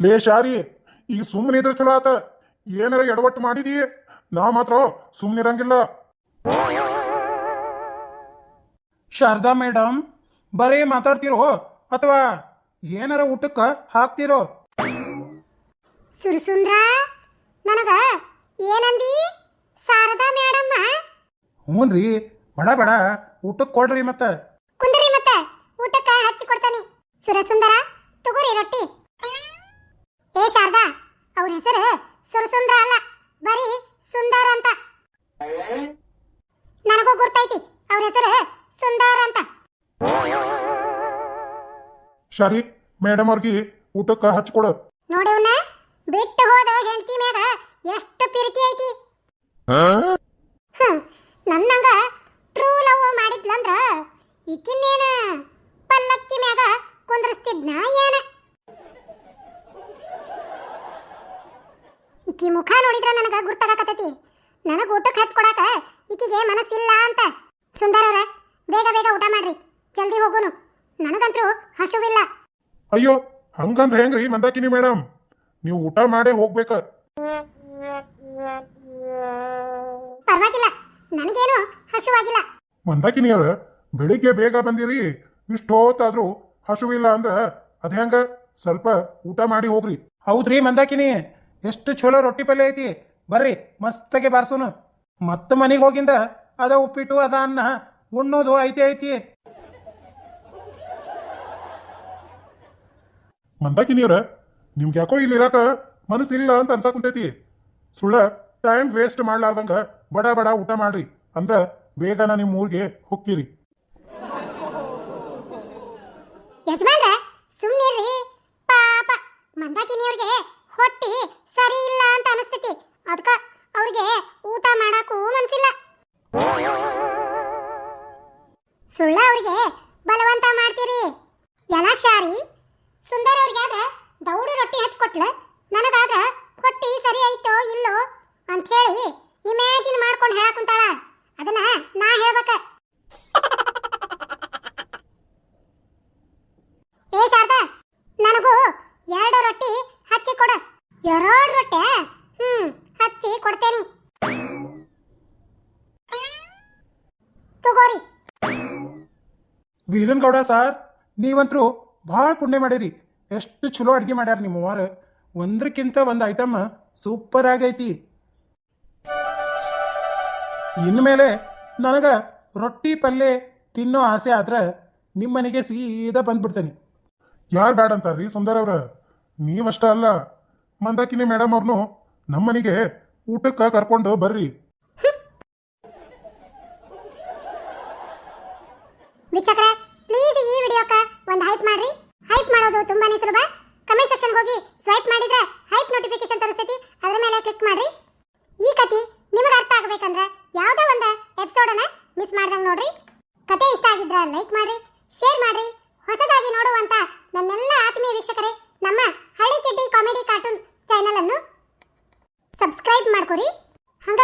ಲೇ ಶಾರಿ ಈಗ ಸುಮ್ಮನೆ ಇದ್ರೆ ಚಲೋ ಆತ. ಏನಾರ ಎಡವಟ್ಟು ಮಾಡಿದಿ? ನಾ ಮಾತ್ರ ಸುಮ್ಮನಿರಂಗಿಲ್ಲ ಶಾರದಾ ಮೇಡಮ್ ಬರೀ ಮಾತಾಡ್ತಿರೋ ಅಥವಾ ಏನಾರ ಊಟಕ್ಕೆ ಹಾಕ್ತಿರೋ? ಸುರಸುಂದ್ರ ನನಗ ಏನಂದಿ? ಶಾರದಾ ಮೇಡಮ್ಮ. ಹ್ಞೂನ್ರಿ ರೀ ಬಡ ಬಡ ಊಟಕ್ಕೆ ಕೊಡ್ರಿ ಮತ್ತೆ. ಕುಂದ್ರಿ ಮತ್ತೆ ಊಟಕ್ಕ ಹಚ್ಚಿ ಕೊಡ್ತಾನೆ. ಸುರಸುಂದರ ತಗೋರಿ ರೊಟ್ಟಿ ಏ ಶಾರದಾ ಅವ್ರ ಹೆಸರು ಸುರಸುಂದರ ಅಲ್ಲ ಬರೀ ಸುಂದರ ಅಂತ ನನಗೂ ಗುರ್ತೈತಿ ಅವ್ರ ಹೆಸರು ಸುಂದರ ಅಂತ ಶಾರಿ ಮೇಡಮ್ ಅವ್ರಿಗೆ ಊಟಕ್ಕೆ ಹಚ್ಕೊಡು. ನೋಡವ್ನ ಬಿಟ್ಟು ಹೋದ ಹೆಂಡತಿ ಮ್ಯಾಗ ಎಷ್ಟು ಪ್ರೀತಿ ಐತಿ. ನನ್ನಂಗ ಟ್ರೂ ಲವ್ ಮಾಡಿದ್ಲಂದ್ರ ಈಕಿನ್ನೇನ ಪಲ್ಲಕ್ಕಿ ಮ್ಯಾಗ ಕುಂದ್ರಸ್ತಿದ್ನ ಏನ? ಈಕಿ ಮುಖ ನೋಡಿದ್ರ ನನಗ ಗುರ್ತಾಗಕತ್ತೈತಿ ನನಗ ಊಟಕ್ಕೆ ಹಚ್ಕೊಡಾಕ ಈಕಿಗೆ ಮನಸ್ಸಿಲ್ಲ ಅಂತ. ಸುಂದರ ಅವ್ರ ಬೇಗ ಬೇಗ ಊಟ ಮಾಡ್ರಿ. ಜಲ್ದಿ ಹೋಗುನು. ನನಗಂತೂ ಹಸುವಿಲ್ಲ. ಅಯ್ಯೋ ಹಂಗಂದ್ರೆ ಹೆಂಗ್ರಿ ಮಂದಾಕಿನಿ ಮೇಡಮ್ ನೀವು ಊಟ ಮಾಡೇ ಹೋಗ್ಬೇಕ. ಪರವಾಗಿಲ್ಲ ನನಗೇನು ಹಸುವಾಗಿಲ್ಲ. ಮಂದಾಕಿನಿಯರ ಬೆಳಿಗ್ಗೆ ಬೇಗ ಬಂದಿರಿ ಇಷ್ಟೋತ್ತಾದ್ರೂ ಹಸುವಿಲ್ಲ ಅಂದ್ರೆ ಅದ್ ಹೆಂಗ? ಸ್ವಲ್ಪ ಊಟ ಮಾಡಿ ಹೋಗ್ರಿ. ಹೌದ್ರಿ ಮಂದಾಕಿನಿ ಎಷ್ಟು ಚಲೋ ರೊಟ್ಟಿ ಪಲ್ಯ ಐತಿ. ಬರ್ರಿ ಮಸ್ತಾಗಿ ಬಾರ್ಸೋನು. ಮತ್ತೆ ಮನೆಗೆ ಹೋಗಿಂದ ಅದ ಉಪ್ಪಿಟ್ಟು ಅದ ಅನ್ನ ಉಣ್ಣೋದು ಐತಿ ಐತಿ. ಮಂದಾಕಿನಿಯರ ನಿಮ್ಗೆ ಯಾಕೋ ಇಲ್ಲಿ ಇರಾಕ ಮನಸ್ಸಿಲ್ಲ ಅಂತ ಅನ್ಸಾಕುಂತೈತಿ. ಸುಳ್ಳ ಟೈಮ್ ವೇಸ್ಟ್ ಮಾಡ್ಲಾರ್ದಂಗ ಬಡ ಬಡ ಊಟ ಮಾಡ್ರಿ, ಅಂದ್ರ ಬೇಗನ ನಿಮ್ಮ ಊರಿಗೆ ಹೊಕ್ಕಿರಿ. ಯಜಮಾನ್ರ ಸುಮ್ಮನಿರ್ರಿ ಪಾಪ ಮಂದಾಕಿನಿಯವ್ರಿಗೆ ಹೊಟ್ಟಿ ಸರಿ ಇಲ್ಲ ಅಂತ ಅನಿಸ್ತೈತಿ. ಅದಕ್ಕ ಅವ್ರಿಗೆ ಊಟ ಮಾಡಕ್ಕೂ ಮನ್ಸಿಲ್ಲ. ಸುಳ್ಳ ಅವ್ರಿಗೆ ಬಲವಂತ ಮಾಡ್ತೀರಿ ಎಲ್ಲ ಶಾರಿ ಸುಂದರ ಅವ್ರಿಗೆ ಆದ್ರ ದೌಡು ರೊಟ್ಟಿ ಹಚ್ಕೊಟ್ಲ ನನಗಾದ್ರ ಹೊಟ್ಟಿ ಸರಿ ಐತೋ ಇಲ್ಲೋ ಅಂತ ಹೇಳಿ ಇಮ್ಯಾಜಿನ್ ಮಾಡ್ಕೊಂಡು ಹೇಳಕುಂತಾಳ ಅದನ್ನ ನಾ ಹೇಳ್ಬೇಕ. ಏ, ಶಾರದಾ, ನನಗೂ ಎರಡು ರೊಟ್ಟಿ ಹಚ್ಚಿ ಕೊಡು. ಎರಡು ರೊಟ್ಟೆ, ಹ್ಮ್, ಹಚ್ಚಿ ಕೊಡ್ತೇನೆ. ತಗೋರಿ. ವೀರನ್ ಗೌಡ ಸರ್, ನೀವಂತರೂ ಭಾಳ ಪುಣ್ಯ ಮಾಡಿರಿ. ಎಷ್ಟು ಚಲೋ ಅಡುಗೆ ಮಾಡ್ಯಾರ ನಿಮ್ಮ ವಾರ ಒಂದ್ರಕ್ಕಿಂತ ಒಂದು ಐಟಮ್ ಸೂಪರ್ ಆಗೈತಿ. ಇನ್ಮೇಲೆ ನನಗೆ ರೊಟ್ಟಿ ಪಲ್ಯ ತಿನ್ನೋ ಆಸೆ ಆದ್ರೆ ನಿಮ್ಮನೆಗೆ ಸೀದಾ ಬಂದ್ಬಿಡ್ತೇನೆ. ಯಾರು ಬ್ಯಾಡ ರೀ ಸುಂದರ ಅವ್ರ? ನೀವಷ್ಟ ಅಲ್ಲ. ಮಂದಾಕಿನಿ ಮೇಡಮ್ ಅವ್ರನ್ನು ನಮ್ಮನೆಗೆ ಊಟಕ್ಕೆ ಕರ್ಕೊಂಡು ಬರ್ರಿ. ವೀಕ್ಷಕರೇ ಪ್ಲೀಸ್ ಈ ವಿಡಿಯೋಕ್ಕ ಒಂದು ಹೈಪ್ ಮಾಡ್ರಿ. ಹೈಪ್ ಮಾಡೋದು ತುಂಬಾನೇ ಸುಲಭ. ಕಮೆಂಟ್ ಸೆಕ್ಷನ್ ಹೋಗಿ ಸ್ವೈಪ್ ಮಾಡಿದ್ರೆ ಹೈಪ್ ನೋಟಿಫಿಕೇಶನ್ ತೋರಿಸ್ತೈತಿ. ಅದ್ರ ಮೇಲೆ ಕ್ಲಿಕ್ ಮಾಡ್ರಿ. ಈ ಕತಿ ನಿಮಗೆ ಅರ್ಥ ಆಗಬೇಕಂದ್ರೆ ಯಾವುದೋ ಒಂದು ಎಪಿಸೋಡನ್ನ ಮಿಸ್ ಮಾಡ್ದಂಗೆ ನೋಡ್ರಿ. ಕತೆ ಇಷ್ಟ ಆಗಿದ್ರೆ ಲೈಕ್ ಮಾಡ್ರಿ ಶೇರ್ ಮಾಡ್ರಿ, ಹೊಸದಾಗಿ ನೋಡುವಂತ ನನ್ನೆಲ್ಲ ಆತ್ಮೀಯ ವೀಕ್ಷಕರೇ, ನಮ್ಮ ಹಳ್ಳಿ ಕಿಡ್ಡಿ ಕಾಮಿಡಿ ಕಾರ್ಟೂನ್ ಚಾನೆಲ್ ಅನ್ನು ಸಬ್ಸ್ಕ್ರೈಬ್ ಮಾಡ್ಕೊರಿ. ಹಂಗ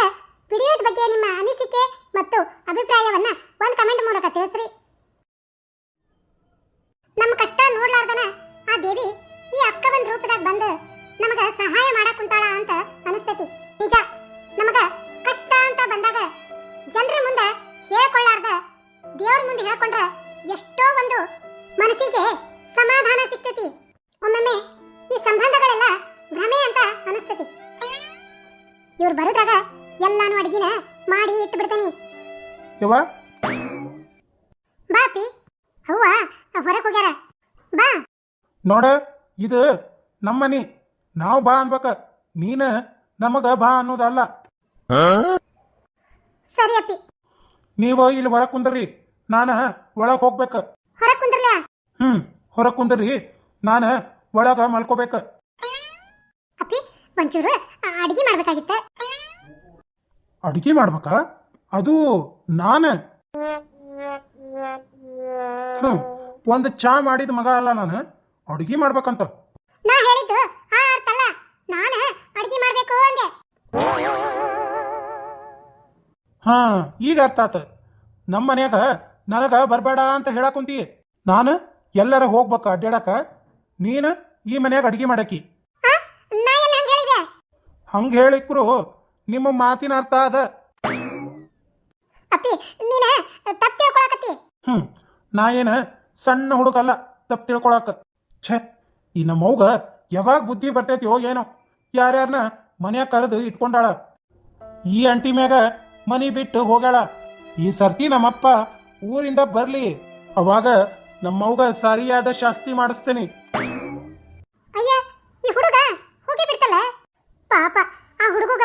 ಮುಂದೆ ಹೇಳ್ಕೊಂಡ್ರ ಎಷ್ಟೋ ಒಂದು ಮನಸ್ಸಿಗೆ ಸಮಾಧಾನ ಸಿಗ್ತೈತಿ. ಒಮ್ಮೊಮ್ಮೆ ಈ ಸಂಬಂಧಗಳೆಲ್ಲ ಭ್ರಮೆ ಅಂತ ಅನಿಸ್ತತಿ. ಇವ್ರು ಬರೋದ್ರಾಗ ಎಲ್ಲಾನು ಅಡಿಗೆನ ಮಾಡಿ ಇಟ್ಟು ಬಿಡ್ತೇನೆ ಯವ್ವ ಬಾಪಿ ಅವ್ವ ಹೊರಗೆ ಹೋಗ್ಯಾರ. ಬಾ. ನೋಡ ಇದು ನಮ್ಮನಿ. ನಾವು ಬಾ ಅನ್ಬೇಕ. ನೀನ ನಮಗ ಬಾ ಅನ್ನೋದಲ್ಲ. ಸರಿ ಅಪ್ಪಿ. ನೀವು ಇಲ್ಲಿ ಹೊರಗೆ ಕುಂದ್ರಿ. ನಾನು ಒಳಗೆ ಹೋಗ್ಬೇಕು. ಹೊರಗೆ ಕುಂದ್ರಲ್ಲ ಹ್ಞೂ ಹೊರಗೆ ಕುಂದ್ರಿ. ನಾನು ಒಳಗ ಮಲ್ಕೋಬೇಕು. ಅಪ್ಪಿ ಒಂಚೂರು ಅಡಿಗೆ ಮಾಡ್ಬೇಕಾಗಿತ್ತ? ಅಡಿಗೆ ಮಾಡ್ಬೇಕಾ? ಅದು ನಾನು. ಹ್ಞೂ ಒಂದು ಚಾ ಮಾಡಿದ ಮಗ ಅಲ್ಲ ನಾನು. ಅಡಿಗೆ ಮಾಡ್ಬೇಕಂತ. ನಾ ಹೇಳಿದ್ದು ಆ ಅರ್ಥ ಅಲ್ಲ. ನಾನು ಅಡಿಗೆ ಮಾಡ್ಬೇಕು ಅಂದೆ. ಹಾಂ ಈಗ ಅರ್ಥ ಆತ. ನಮ್ಮ ಮನ್ಯಾಗ ನನಗೆ ಬರಬೇಡ ಅಂತ ಹೇಳಕುಂತಿ ನಾನು ಎಲ್ಲರ ಹೋಗ್ಬೇಕು ಅಡ್ಡಾಡಕ ನೀನು ಈ ಮನ್ಯಾಗ ಅಡಿಗೆ ಮಾಡಕಿ. ಹಂಗೆ ಹೇಳಿಕ್ರು ನಿಮ್ಮ ಮಾತಿನ ಅರ್ಥ ಅದ. ಹ್ಞೂ ನಾ ಏನು ಸಣ್ಣ ಹುಡುಗಲ್ಲ ತಪ್ಪು ತಿಳ್ಕೊಳಕ. ಛೇ ಈ ನಮ್ಮವ್ಗ ಯಾವಾಗ ಬುದ್ಧಿ ಬರ್ತೈತಿ ಹೋಗಿ ಏನೋ. ಯಾರ್ಯಾರನ್ನ ಮನ್ಯಾಗ ಕರೆದು ಇಟ್ಕೊಂಡಾಳ. ಈ ಅಂಟಿ ಮ್ಯಾಗ ಮನಿ ಬಿಟ್ಟು ಹೋಗ್ಯಾಳ. ಈ ಸರ್ತಿ ನಮ್ಮಪ್ಪ ಊರಿಂದ ಬರ್ಲಿ. ಅವಾಗ ನಮ್ಮವ್ಗ ಸರಿಯಾದ ಶಾಸ್ತಿ ಮಾಡಿಸ್ತೇನೆ. ಅಯ್ಯ ಈ ಹುಡುಗ ಹೋಗಿ ಬಿಡ್ತಲ್ಲ? ಪಾಪ ಆ ಹುಡುಗಗ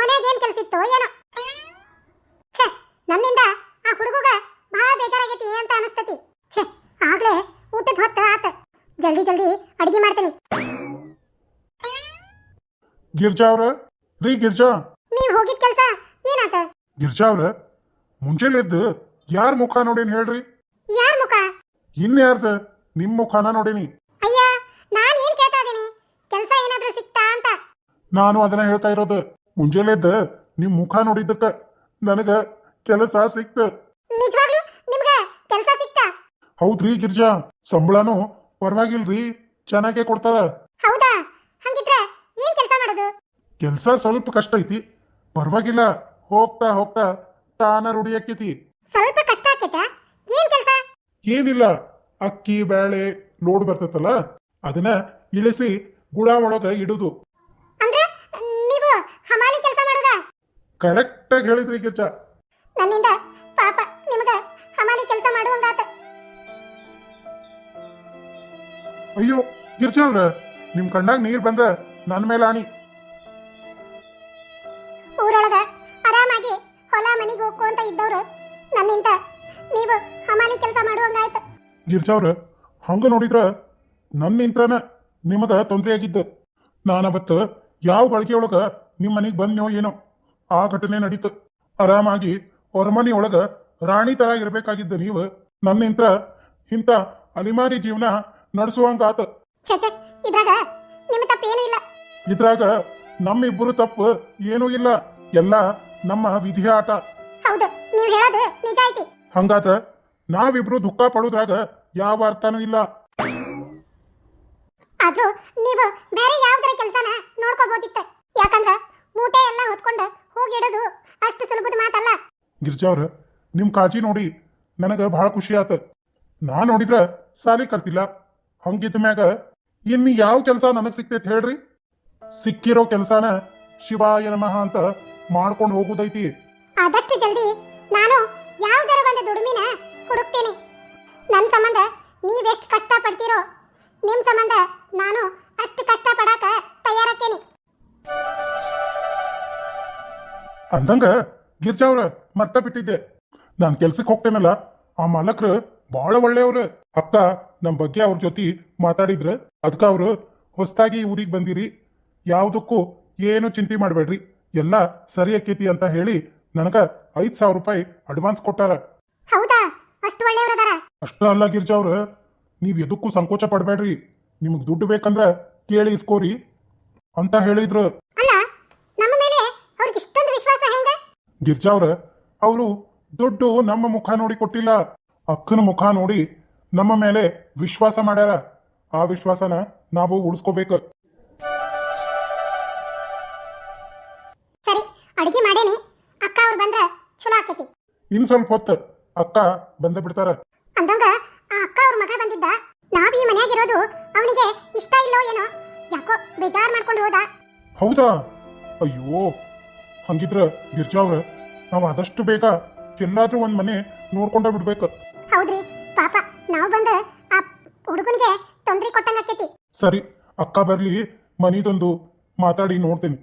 ಮನೆಗೆ ಏನ್ ಕೆಲಸ ಇತ್ತು ಏನೋ. ಛೆ ನನ್ನಿಂದ ಆ ಹುಡುಗಗ ಬಹಳ ಬೇಜಾರಾಗೈತಿ ಅಂತ ಅನಿಸ್ತತಿ. ಛೇ ಆಗ್ಲೇ ಊಟದ ಹೊತ್ತ ಆತ. ಜಲ್ದಿ ಜಲ್ದಿ ಅಡಿಗೆ ಮಾಡ್ತೀನಿ. ಗಿರ್ಜಾ ಅವ್ರ? ರೀ ಗಿರ್ಜಾ. ನೀವ್ ಹೋಗಿದ್ ಕೆಲ್ಸ ಏನಾತ? ಗಿರ್ಜಾ ಅವ್ರ ಮುಂಜಾನೆದ್ದು ಯಾರ ಮುಖ ನೋಡೇನ್ ಹೇಳ್ರಿ? ಯಾರ್ ಮುಖ? ಇನ್ಯಾರ್ದ ನಿಮ್ ಮುಖನ ನೋಡೇನಿ. ಅಯ್ಯ ನಾನು ಏನ್ ಕೇಳ್ತಾ ಇದೀನಿ? ಕೆಲಸ ಏನಾದ್ರೂ ಸಿಕ್ತಾ ಅಂತ. ನಾನು ಅದನ್ನ ಹೇಳ್ತಾ ಇರೋದು. ಮುಂಜಾನೆದ್ದ ನಿಮ್ ಮುಖ ನೋಡಿದ್ದಕ್ಕ ನನಗ ಕೆಲಸ ಸಿಕ್ತ. ನಿಜವಾಗ್ಲೂ? ನಿಮ್ಗ ಕೆಲಸ ಸಿಕ್ತ? ಹೌದ್ರಿ ಗಿರ್ಜಾ ಸಂಬಳನು ಪರವಾಗಿಲ್ರಿ. ಚೆನ್ನಾಗೇ ಕೊಡ್ತಾರ. ಹೌದಾ? ಹಂಗಿದ್ರೆ ಏನ್ ಕೆಲಸ ಮಾಡೋದು? ಕೆಲಸ ಸ್ವಲ್ಪ ಕಷ್ಟ ಐತಿ. ಪರವಾಗಿಲ್ಲ. ಹೋಗ್ತಾ ಹೋಗ್ತಾ ತಾನ ರೂಢಿ ಆಕ್ಕೈತಿ ಸ್ವಲ್ಪ ಕಷ್ಟ ಆಕೈತಾ? ಏನ್ ಕೆಲಸ? ಏನಿಲ್ಲ ಅಕ್ಕಿ ಬೇಳೆ ಲೋಡ್ ಬರ್ತೈತಲ್ಲ ಅದನ್ನ ಇಳಿಸಿ ಗುಡ ಒಳಗ ಇಡುದು. ಅಂದ್ರೆ ನೀವು ಹಮಾಲಿ ಕೆಲಸ ಮಾಡೋದಾ? ಕರೆಕ್ಟ್ ಆಗಿ ಹೇಳಿದ್ರಿ ಗಿರ್ಜ. ನನ್ನಿಂದ ಪಾಪ ನಿಮಗ ಹಮಾಲಿ ಕೆಲಸ ಮಾಡುವಂಗಾತ. ಅಯ್ಯೋ ಗಿರ್ಜಾ ಅವ್ರ ನಿಮ್ ಕಣ್ಣಾಗ ನೀರ್ ಬಂದ್ರ ನನ್ ಮೇಲೆ ಆಣಿ ಮಾಡುವಂಗಾಯ್ತು ಹಂಗೆ ಅವ್ರ ಹಂಗ ನೋಡಿದ್ರ ನನ್ನಿಂತ್ರನ ನಿಮಗ ತೊಂದರೆ ಆಗಿದ್ದ ನಾನವತ್ತು ಯಾವ ಗಳಿಕೆ ನಿಮ್ಮ ನಿಮ್ ಮನೆಗ್ ಬಂದ್ನೋ ಏನೋ ಆ ಘಟನೆ ನಡೀತು. ಆರಾಮಾಗಿ ಒಳಗ ರಾಣಿ ತರ ಇರ್ಬೇಕಾಗಿದ್ದ ನೀವು ನನ್ನಿಂತ್ರ ಇಂಥ ಅಲಿಮಾರಿ ಜೀವನ ನಡೆಸುವಂಗಾತ ಇದ್ರಾಗ ನಿಮ್ಮ ತಪ್ಪೇನೂ ಇಲ್ಲ. ಇದ್ರಾಗ ನಮ್ಮಿಬ್ಬರು ತಪ್ಪು ಏನೂ ಇಲ್ಲ. ಎಲ್ಲ ನಮ್ಮ ವಿಧಿ ಆಟ. ಹೌದು ನೀವು ಹೇಳೋದು ನಿಜ ಐತಿ. ಹಂಗಾದ್ರ ನಾವಿಬ್ರು ದುಃಖ ಪಡೋದ್ರಾಗ ಯಾವ ಅರ್ಥನೂ ಇಲ್ಲ. ಆದ್ರೂ ನೀವು ಬೇರೆ ಯಾವ್ದರ ಕೆಲಸನ ನೋಡ್ಕೋಬಹುದಿತ್ತ ಯಾಕಂದ್ರ ಮೂಟೆ ಎಲ್ಲ ಹೊತ್ಕೊಂಡು ಹೋಗಿಡೋದು ಅಷ್ಟು ಸುಲಭದ ಮಾತಲ್ಲ. ಗಿರ್ಜಾ ಅವ್ರ ನಿಮ್ ಕಾಳಜಿ ನೋಡಿ ನನಗ ಬಹಳ ಖುಷಿ ಆತ. ನಾ ನೋಡಿದ್ರ ಸಾಲಿ ಕಲ್ತಿಲ್ಲ. ಹಂಗಿದ್ದ ಮ್ಯಾಗ ಇನ್ನು ಯಾವ ಕೆಲಸ ನನಗ್ ಸಿಕ್ತೈತಿ ಹೇಳ್ರಿ? ಸಿಕ್ಕಿರೋ ಕೆಲಸನ ಶಿವಾಯ ನಮಃ ಅಂತ ಮಾಡ್ಕೊಂಡು ಹೋಗುದೈತಿ. ಆದಷ್ಟು ಜಲ್ದಿ ನಾನು ಯಾವ್ದಾರ ಒಂದು ದುಡಿಮಿನ ಹುಡುಕ್ತೀನಿ. ನನ್ನ ಸಂಬಂಧ ನೀವೆಷ್ಟು ಕಷ್ಟ ಪಡ್ತೀರೋ ನಿಮ್ಮ ಸಂಬಂಧ ನಾನು ಅಷ್ಟು ಕಷ್ಟ ಪಡಾಕ ತಯಾರಾಕೇನಿ ಅಂದಂಗ ಗಿರ್ಜಾ ಅವ್ರ ಮರ್ತ ಬಿಟ್ಟಿದ್ದೆ. ನಾನ್ ಕೆಲ್ಸಕ್ಕೆ ಹೋಗ್ತೇನಲ್ಲ, ಆ ಮಾಲಕ್ರು ಬಹಳ ಒಳ್ಳೆಯವ್ರ. ಅಕ್ಕ ನಮ್ ಬಗ್ಗೆ ಅವ್ರ ಜೊತೆ ಮಾತಾಡಿದ್ರ. ಅದಕ್ಕ ಅವರು ಹೊಸದಾಗಿ ಊರಿಗೆ ಬಂದಿರಿ. ಯಾವುದಕ್ಕೂ ಏನು ಚಿಂತೆ ಮಾಡಬೇಡ್ರಿ. ಎಲ್ಲ ಸರಿ ಅಂತ ಹೇಳಿ ನನಗ ಐದ್ ಸಾವಿರ ರೂಪಾಯಿ ಅಡ್ವಾನ್ಸ್ ಕೊಟ್ಟಾರ. ಅಷ್ಟ ಅಲ್ಲ ಗಿರ್ಜಾ ಅವ್ರ ನೀವ್ ಎದಕ್ಕೂ ಸಂಕೋಚ ಪಡ್ಬೇಡ್ರಿ. ನಿಮಗೆ ದುಡ್ಡು ಬೇಕಂದ್ರೆ ಕೇಳಿ ಇಸ್ಕೋರಿ ಅಂತ ಹೇಳಿದ್ರು. ಅಲ್ಲ ನಮ್ಮ ಮೇಲೆ ಅವ್ರಿಗೆ ಇಷ್ಟೊಂದು ವಿಶ್ವಾಸ ಹೆಂಗ? ಗಿರ್ಜಾ ಅವ್ರ ಅವರು ದುಡ್ಡು ನಮ್ಮ ಮುಖ ನೋಡಿ ಕೊಟ್ಟಿಲ್ಲ. ಅಕ್ಕನ ಮುಖ ನೋಡಿ ನಮ್ಮ ಮೇಲೆ ವಿಶ್ವಾಸ ಮಾಡ್ಯಾರ. ಆ ವಿಶ್ವಾಸನ ನಾವು ಉಳಿಸ್ಕೋಬೇಕು. ಸರಿ ಅಡಿಗೆ ಮಾಡೇನಿ. ಅಕ್ಕ ಅವ್ರು ಬಂದ್ರ ಚಲೋ ಆಕೈತಿ. ಇನ್ ಸ್ವಲ್ಪ ಹೊತ್ತು ಅಕ್ಕ ಬಂದ ಬಿಡ್ತಾರ. ಅಂದಂಗ ಆ ಅಕ್ಕ ಅವ್ರ ಮಗ ಬಂದಿದ್ದ. ನಾವ್ ಈ ಮನ್ಯಾಗಿರೋದು ಅವನಿಗೆ ಇಷ್ಟ ಇಲ್ಲೋ ಏನೋ. ಯಾಕೋ ಬೇಜಾರ್ ಮಾಡ್ಕೊಂಡು ಹೋದ. ಹೌದಾ? ಅಯ್ಯೋ ಹಂಗಿದ್ರ ಗಿರ್ಜಾ ಅವ್ರ ನಾವು ಆದಷ್ಟು ಬೇಗ ಎಲ್ಲಾದ್ರೂ ಒಂದ್ ಮನೆ ನೋಡ್ಕೊಂಡ ಬಿಡ್ಬೇಕು. ಹೌದ್ರಿ ಪಾಪ ನಾವು ಬಂದ ಆ ಹುಡುಗನಿಗೆ ತೊಂದ್ರೆ ಕೊಟ್ಟಂಗಾಕೈತಿ ಸರಿ ಅಕ್ಕ ಬರ್ಲಿ ಮನಿದೊಂದು ಮಾತಾಡಿ ನೋಡ್ತೀನಿ.